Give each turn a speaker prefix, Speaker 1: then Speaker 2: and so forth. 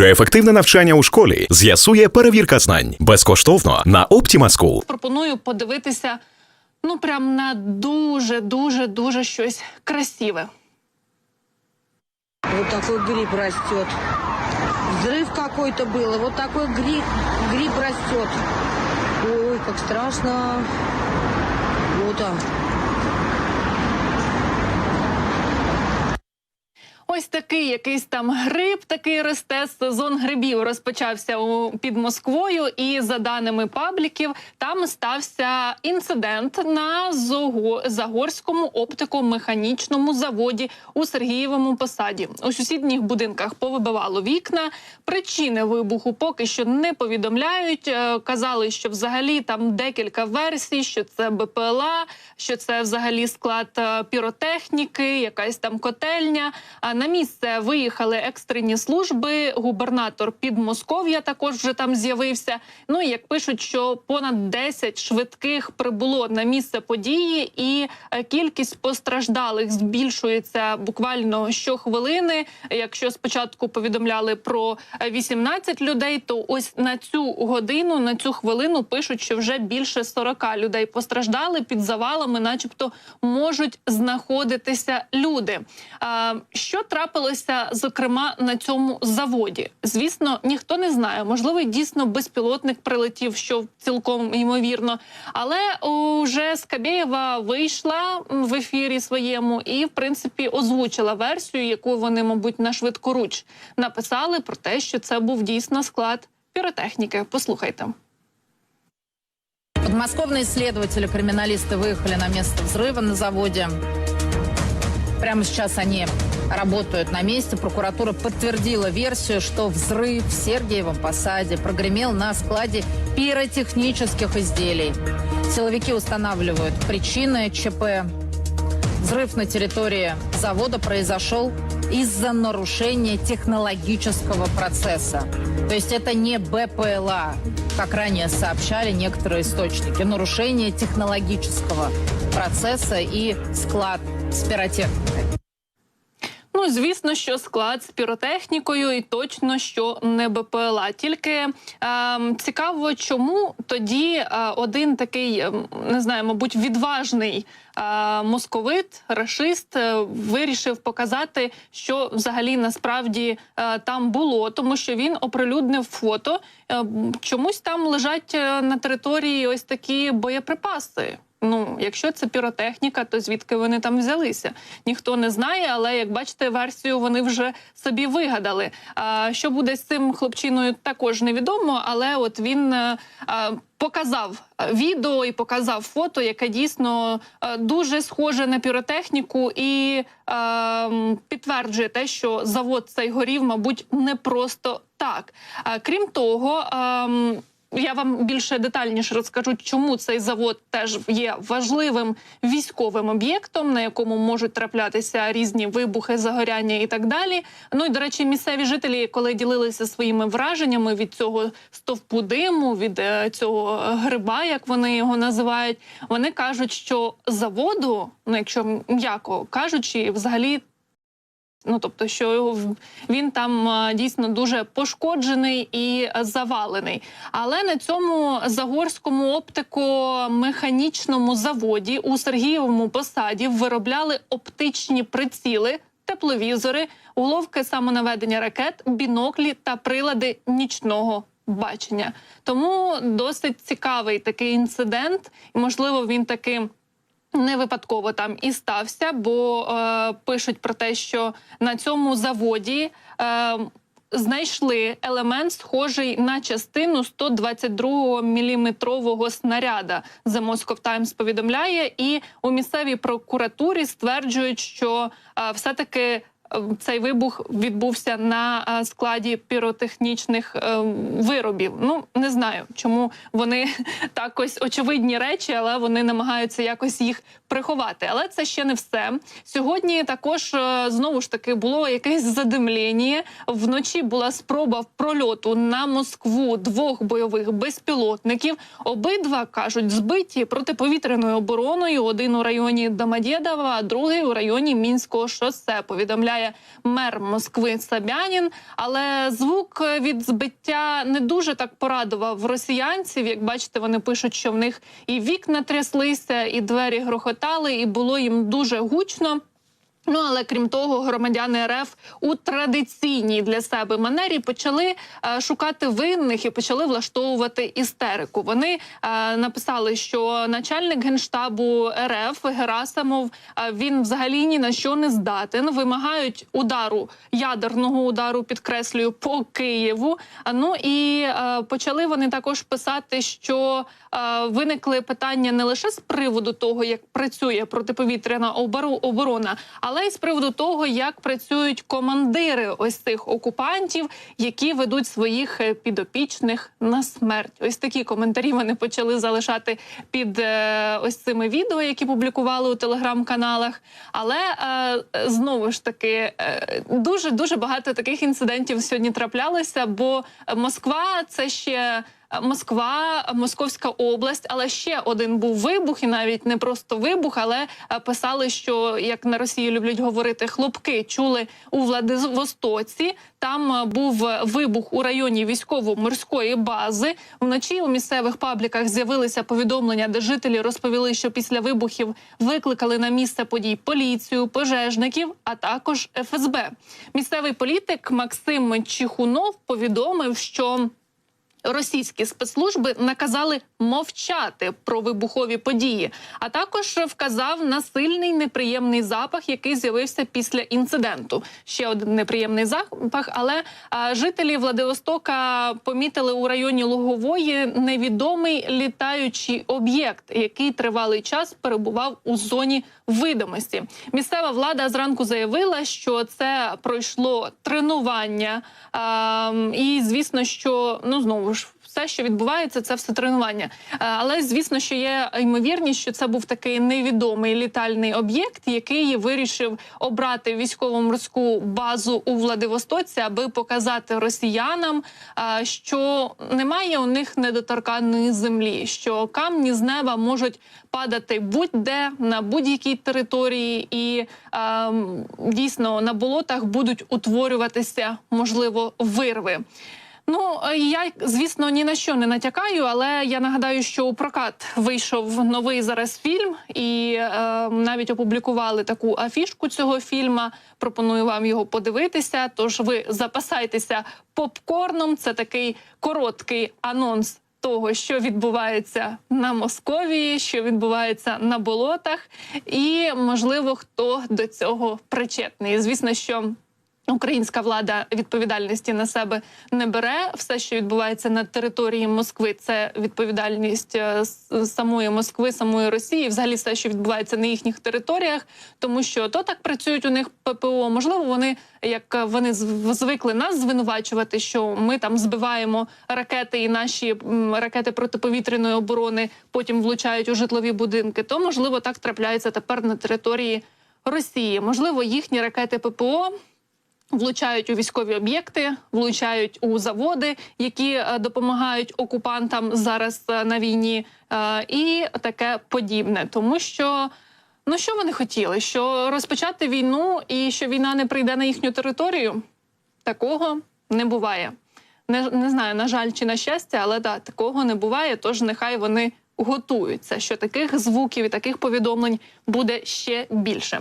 Speaker 1: Чи ефективне навчання у школі з'ясує перевірка знань безкоштовно на Optima School.
Speaker 2: пропоную подивитися ну прям на дуже дуже дуже щось красиве.
Speaker 3: Вот такой гриб растет. Взрыв какой-то был, и вот такой гриб, гриб растет. Ой, как страшно. Вот он.
Speaker 2: Ось такий якийсь там гриб такий росте. Сезон грибів розпочався у під Москвою, і за даними пабліків, там стався інцидент на Загорському оптико-механічному заводі у Сергієвому посаді. У сусідніх будинках повибивало вікна. Причини вибуху поки що не повідомляють. Е, Казали, що взагалі там декілька версій, що це БПЛА, що це взагалі склад е, піротехніки, якась там котельня. А на місце виїхали екстрені служби. Губернатор Підмосков'я також вже там з'явився. Ну і як пишуть, що понад 10 швидких прибуло на місце події, і е, кількість постраждалих збільшується буквально щохвилини. Якщо спочатку повідомляли про е, 18 людей, то ось на цю годину, на цю хвилину пишуть, що вже більше 40 людей постраждали під завалами, начебто можуть знаходитися люди. Що трапилося, зокрема, на цьому заводі? Звісно, ніхто не знає. Можливо, дійсно безпілотник прилетів, що цілком ймовірно. Але уже Скабєєва вийшла в ефірі своєму і, в принципі, озвучила версію, яку вони, мабуть, на швидкоруч написали про те, що це був дійсно склад піротехніки. Послухайте.
Speaker 4: Подмосковные следователи, криминалисты выехали на место взрыва на заводе. Прямо сейчас они работают на месте. Прокуратура подтвердила версию, что взрыв в Сергиевом посаде прогремел на складе пиротехнических изделий. Силовики устанавливают причины ЧП. Взрыв на территории завода произошел из-за нарушения технологического процесса. То есть это не БПЛА, как ранее сообщали некоторые источники. Нарушение технологического процесса и склад с пиротехникой.
Speaker 2: Ну, звісно, що склад з піротехнікою, і точно що не БПЛА. Тільки ем, цікаво, чому тоді е, один такий, ем, не знаю, мабуть, відважний е, московит, рашист, е, вирішив показати, що взагалі насправді е, там було, тому що він оприлюднив фото. Е, чомусь там лежать е, на території ось такі боєприпаси. Ну, якщо це піротехніка, то звідки вони там взялися? Ніхто не знає, але як бачите, версію вони вже собі вигадали. А що буде з цим хлопчиною, також невідомо. Але от він е, е, показав е, відео і показав фото, яке дійсно е, дуже схоже на піротехніку, і м, підтверджує те, що завод цей горів, мабуть, не просто так. А крім того. ем, я вам більше детальніше розкажу, чому цей завод теж є важливим військовим об'єктом, на якому можуть траплятися різні вибухи, загоряння і так далі. Ну і до речі, місцеві жителі, коли ділилися своїми враженнями від цього стовпу диму, від е, цього гриба, як вони його називають, вони кажуть, що заводу, ну якщо м'яко кажучи, взагалі Ну, тобто, що він там дійсно дуже пошкоджений і завалений. Але на цьому загорському оптико-механічному заводі у Сергієвому посаді виробляли оптичні приціли, тепловізори, уловки самонаведення ракет, біноклі та прилади нічного бачення. Тому досить цікавий такий інцидент, і можливо він таки. Не випадково там і стався, бо е, пишуть про те, що на цьому заводі е, знайшли елемент, схожий на частину 122 міліметрового снаряда. The Moscow Times повідомляє, і у місцевій прокуратурі стверджують, що е, все-таки е, цей вибух відбувся на е, складі піротехнічних е, виробів. Ну не знаю, чому вони так ось очевидні речі, але вони намагаються якось їх приховати. Але це ще не все. Сьогодні також е, знову ж таки було якесь задимлення. Вночі була спроба прольоту на Москву двох бойових безпілотників. Обидва кажуть, збиті протиповітряною обороною. Один у районі Домодєдова, а другий у районі Мінського шосе. Повідомляє розповідає мер Москви Собянін. Але звук е, від збиття не дуже так порадував росіянців. Як бачите, вони пишуть, що в них і вікна тряслися, і двері грохотали, і було їм дуже гучно. Ну але крім того, громадяни РФ у традиційній для себе манері почали е, шукати винних і почали влаштовувати істерику. Вони е, написали, що начальник генштабу РФ Герасимов е, він взагалі ні на що не здатен. Вимагають удару ядерного удару, підкреслюю по Києву. А, Ну і е, почали вони також писати, що е, виникли питання не лише з приводу того, як працює протиповітряна оборо- оборона, але й з приводу того, як працюють командири ось цих окупантів, які ведуть своїх е, підопічних на смерть. Ось такі коментарі вони почали залишати під е, ось цими відео, які публікували у телеграм-каналах. Але е, знову ж таки дуже дуже багато таких інцидентів сьогодні траплялося, бо Москва це ще. Москва, Московська область, але ще один був вибух, і навіть не просто вибух, але е, писали, що як на Росії люблять говорити, хлопки чули у Владивостоці. Там е, був вибух у районі військово-морської бази. Вночі у місцевих пабліках з'явилися повідомлення, де жителі розповіли, що після вибухів викликали на місце подій поліцію, пожежників, а також ФСБ. Місцевий політик Максим Чихунов повідомив, що Російські спецслужби наказали мовчати про вибухові події, а також вказав на сильний неприємний запах, який з'явився після інциденту. Ще один неприємний запах. Але а, жителі Владивостока помітили у районі Лугової невідомий літаючий об'єкт, який тривалий час перебував у зоні видимості. Місцева влада зранку заявила, що це пройшло тренування, а, і звісно, що ну знову ж. Все, що відбувається, це все тренування. Е, Але звісно, що є ймовірність, що це був такий невідомий літальний об'єкт, який вирішив обрати військово-морську базу у Владивостоці, аби показати росіянам, е, що немає у них недоторканної землі, що камні з неба можуть падати будь-де на будь-якій території, і е, дійсно на болотах будуть утворюватися можливо вирви. Ну е, я звісно ні на що не натякаю, але я нагадаю, що у прокат вийшов новий зараз фільм, і е, навіть опублікували таку афішку цього фільма. Пропоную вам його подивитися. Тож ви запасайтеся попкорном. Це такий короткий анонс. Того, що відбувається на Московії, що відбувається на болотах, і можливо хто до цього причетний. Звісно, що Українська влада відповідальності на себе не бере. Все, що відбувається на території Москви, це відповідальність е, самої Москви, самої Росії, взагалі все, що відбувається на їхніх територіях, тому що то так працюють у них ППО. Можливо, вони як е, вони звикли нас звинувачувати, що ми там збиваємо ракети, і наші ракети протиповітряної оборони потім влучають у житлові будинки. То можливо так трапляється тепер на території Росії. Можливо, їхні ракети ППО влучають у військові об'єкти, влучають у заводи, які е, допомагають окупантам зараз е, на війні, е, і таке подібне, тому що. Ну що вони хотіли? Що розпочати війну і що війна не прийде на їхню територію? Такого не буває. Не, не знаю, на жаль, чи на щастя, але да, такого не буває. Тож нехай вони готуються, що таких звуків і таких повідомлень буде ще більше.